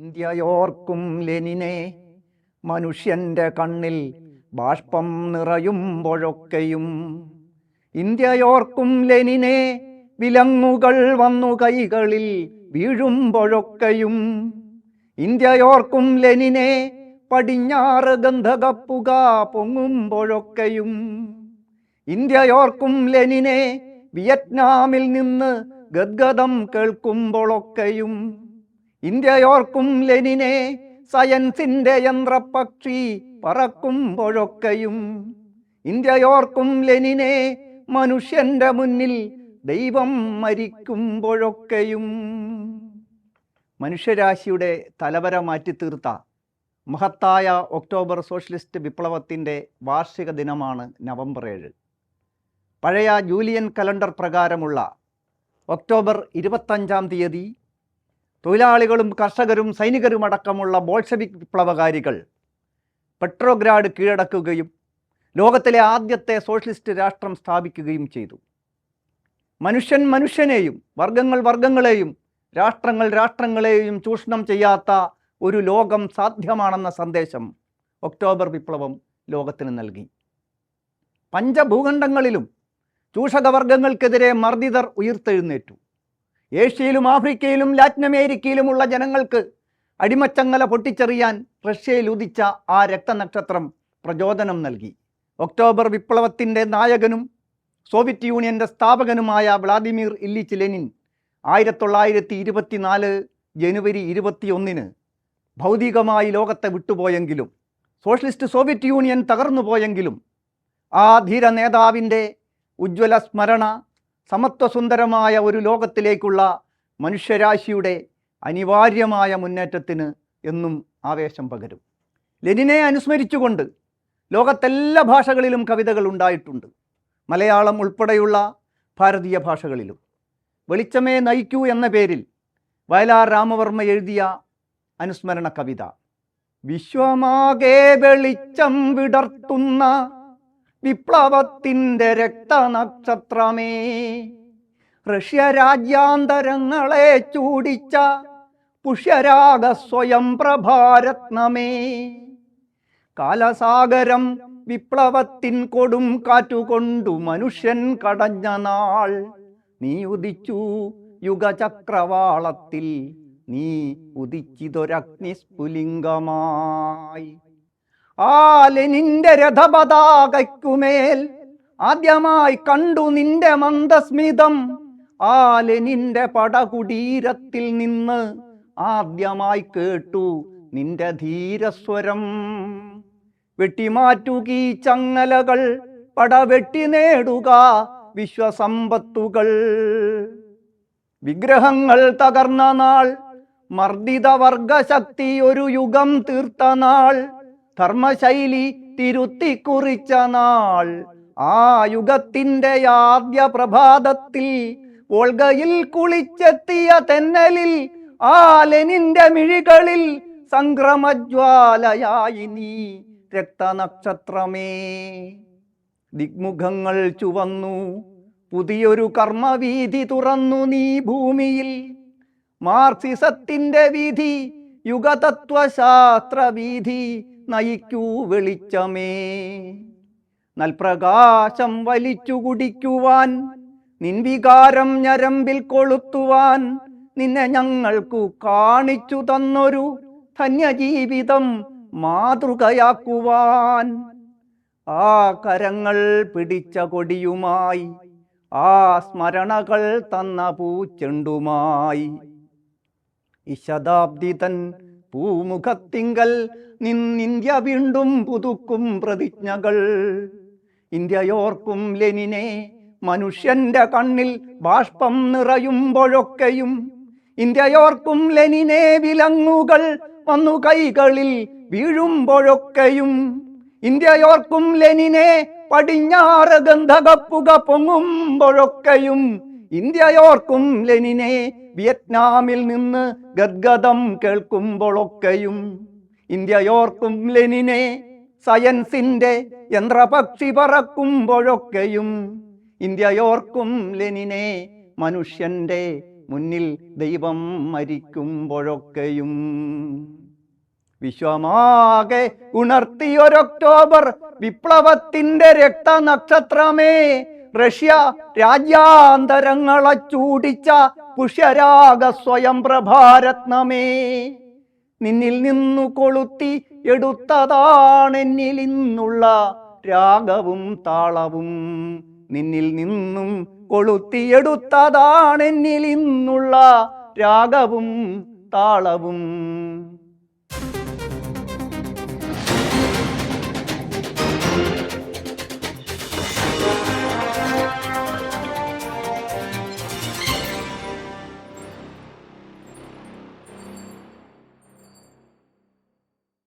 ഇന്ത്യയോർക്കും ലെനിനെ മനുഷ്യന്റെ കണ്ണിൽ ബാഷ്പം നിറയുമ്പോഴൊക്കെയും ഇന്ത്യയോർക്കും ലെനിനെ വിലങ്ങുകൾ വന്നു കൈകളിൽ വീഴുമ്പോഴൊക്കെയും ഇന്ത്യയോർക്കും ലെനിനെ പടിഞ്ഞാറ് ഗന്ധകപ്പുക പൊങ്ങുമ്പോഴൊക്കെയും ഇന്ത്യയോർക്കും ലെനിനെ വിയറ്റ്നാമിൽ നിന്ന് ഗദ്ഗതം കേൾക്കുമ്പോഴൊക്കെയും ഇന്ത്യയോർക്കും ലെനിനെ സയൻസിന്റെ യന്ത്രപക്ഷി പറക്കുമ്പോഴൊക്കെയും. ഇന്ത്യയോർക്കും ലെനിനെ മനുഷ്യന്റെ മുന്നിൽ ദൈവം മരിക്കുമ്പോഴൊക്കെയും. മനുഷ്യരാശിയുടെ തലവര മാറ്റി തീർത്ത മഹത്തായ ഒക്ടോബർ സോഷ്യലിസ്റ്റ് വിപ്ലവത്തിന്റെ വാർഷിക ദിനമാണ് നവംബർ ഏഴ്. പഴയ ജൂലിയൻ കലണ്ടർ പ്രകാരമുള്ള ഒക്ടോബർ ഇരുപത്തഞ്ചാം തീയതി തൊഴിലാളികളും കർഷകരും സൈനികരും അടക്കമുള്ള ബോൾഷവിക് വിപ്ലവകാരികൾ പെട്രോഗ്രാഡ് കീഴടക്കുകയും ലോകത്തിലെ ആദ്യത്തെ സോഷ്യലിസ്റ്റ് രാഷ്ട്രം സ്ഥാപിക്കുകയും ചെയ്തു. മനുഷ്യൻ മനുഷ്യനെയും വർഗങ്ങൾ വർഗങ്ങളെയും രാഷ്ട്രങ്ങൾ രാഷ്ട്രങ്ങളെയും ചൂഷണം ചെയ്യാത്ത ഒരു ലോകം സാധ്യമാണെന്ന സന്ദേശം ഒക്ടോബർ വിപ്ലവം ലോകത്തിന് നൽകി. പഞ്ചഭൂഖണ്ഡങ്ങളിലും ചൂഷകവർഗങ്ങൾക്കെതിരെ മർദ്ദിതർ ഉയർത്തെഴുന്നേറ്റു. ഏഷ്യയിലും ആഫ്രിക്കയിലും ലാറ്റിൻ അമേരിക്കയിലുമുള്ള ജനങ്ങൾക്ക് അടിമച്ചങ്ങല പൊട്ടിച്ചെറിയാൻ റഷ്യയിൽ ഉദിച്ച ആ രക്തനക്ഷത്രം പ്രചോദനം നൽകി. ഒക്ടോബർ വിപ്ലവത്തിന്റെ നായകനും സോവിയറ്റ് യൂണിയന്റെ സ്ഥാപകനുമായ വ്ളാദിമിർ ഇല്ലിച്ച് ലെനിൻ ആയിരത്തി തൊള്ളായിരത്തി ഇരുപത്തിനാല് ജനുവരി ഇരുപത്തിയൊന്നിന് ഭൗതികമായി ലോകത്തെ വിട്ടുപോയെങ്കിലും സോഷ്യലിസ്റ്റ് സോവിയറ്റ് യൂണിയൻ തകർന്നു പോയെങ്കിലും ആ ധീര നേതാവിന്റെ ഉജ്ജ്വല സ്മരണ സമത്വസുന്ദരമായ ഒരു ലോകത്തിലേക്കുള്ള മനുഷ്യരാശിയുടെ അനിവാര്യമായ മുന്നേറ്റത്തിന് എന്നും ആവേശം പകരും. ലെനിനെ അനുസ്മരിച്ചുകൊണ്ട് ലോകത്തെല്ലാ ഭാഷകളിലും കവിതകൾ ഉണ്ടായിട്ടുണ്ട്. മലയാളം ഉൾപ്പെടെയുള്ള ഭാരതീയ ഭാഷകളിലും. വെളിച്ചമേ നയിക്കൂ എന്ന പേരിൽ വയലാർ രാമവർമ്മ എഴുതിയ അനുസ്മരണ കവിത. വിശ്വമാകെ വെളിച്ചം വിടർത്തുന്ന വിപ്ലവത്തിന്റെ രക്തനക്ഷത്രമേ. റഷ്യ രാജ്യാന്തരങ്ങളെ ചൂടിച്ച പുഷ്യരാഗ സ്വയം പ്രഭാരത്നമേ. കാലസാഗരം വിപ്ലവത്തിൻ കൊടും കാറ്റുകൊണ്ടു മനുഷ്യൻ കടഞ്ഞ നാൾ. നീ ഉദിച്ചു യുഗചക്രവാളത്തിൽ നീ ഉദിച്ചിതൊരഗ്നിസ്ഫുലിംഗമായി. ആ ലെനിന്റെ രഥപതാകയ്ക്കുമേൽ ആദ്യമായി കണ്ടു നിന്റെ മന്ദസ്മിതം. ആ ലെനിന്റെ പടകുടീരത്തിൽ നിന്ന് ആദ്യമായി കേട്ടു നിന്റെ ധീരസ്വരം. വെട്ടിമാറ്റുകീ ചങ്ങലകൾ പടവെട്ടി നേടുക വിശ്വസമ്പത്തുകൾ. വിഗ്രഹങ്ങൾ തകർന്ന നാൾ മർദ്ദിത വർഗശക്തി ഒരു യുഗം തീർത്ത നാൾ. ധർമ്മശൈലി തിരുത്തി കുറിച്ച നാൾ. ആ യുഗത്തിന്റെ ആദ്യ പ്രഭാതത്തിൽ ഓൾഗയിൽ കുളിച്ചെത്തിയ തെന്നലിൽ ആ ലെനിന്റെ മിഴികളിൽ സംക്രമജ്വാലയായി നീ രക്തനക്ഷത്രമേ. ദിഗ്മുഖങ്ങൾ ചുവന്നു പുതിയൊരു കർമ്മവീതി തുറന്നു നീ ഭൂമിയിൽ. മാർസിസത്തിന്റെ വീതി യുഗതത്വശാസ്ത്ര വീതി നയിക്കൂ വെളിച്ചമേ. നൽപ്രകാശം വലിച്ചു കുടിക്കുവാൻ നിൻവികാരം ഞരമ്പിൽ കൊളുത്തുവാൻ നിന്നെ ഞങ്ങൾക്കു കാണിച്ചു തന്നൊരു ധന്യജീവിതം മാതൃകയാക്കുവാൻ. ആ കരങ്ങൾ പിടിച്ച കൊടിയുമായി ആ സ്മരണകൾ തന്ന പൂച്ചെണ്ടുമായി. ഈ ശതാബ്ദി തൻ പൂമുഖത്തിങ്കൽ നിന്നിന്ത്യ വീണ്ടും പുതുക്കും പ്രതിജ്ഞകൾ. ഇന്ത്യയോർക്കും ലെനിനെ മനുഷ്യന്റെ കണ്ണിൽ ബാഷ്പം നിറയുമ്പോഴൊക്കെയും ഇന്ത്യയോർക്കും ലെനിനെ വിലങ്ങുകൾ വന്നു കൈകളിൽ വീഴുമ്പോഴൊക്കെയും ഇന്ത്യയോർക്കും ലെനിനെ പടിഞ്ഞാറ് ഗന്ധകപ്പുക പൊങ്ങുമ്പോഴൊക്കെയും ഇന്ത്യയോർക്കും ലെനിനെ വിയറ്റ്നാമിൽ നിന്ന് ഗദ്ഗതം കേൾക്കുമ്പോഴൊക്കെയും ഇന്ത്യയോർക്കും ലെനിനെ സയൻസിന്റെ യന്ത്രപക്ഷി പറക്കുമ്പോഴൊക്കെയും ഇന്ത്യയോർക്കും ലെനിനെ മനുഷ്യന്റെ മുന്നിൽ ദൈവം മരിക്കുമ്പോഴൊക്കെയും. വിശ്വമാകെ ഉണർത്തിയൊരൊക്ടോബർ വിപ്ലവത്തിന്റെ രക്തനക്ഷത്രമേ റഷ്യ രാജ്യാന്തരങ്ങളെ ചൂടിച്ച പുഷ്യരാഗ സ്വയം പ്രഭാരത്നമേ. നിന്നിൽ നിന്നു കൊളുത്തി എടുത്തതാണ് എന്നിൽ ഇന്നുള്ള രാഗവും താളവും. നിന്നിൽ നിന്നും കൊളുത്തി കൊളുത്തിയെടുത്തതാണെന്നിൽ ഇന്നുള്ള രാഗവും താളവും.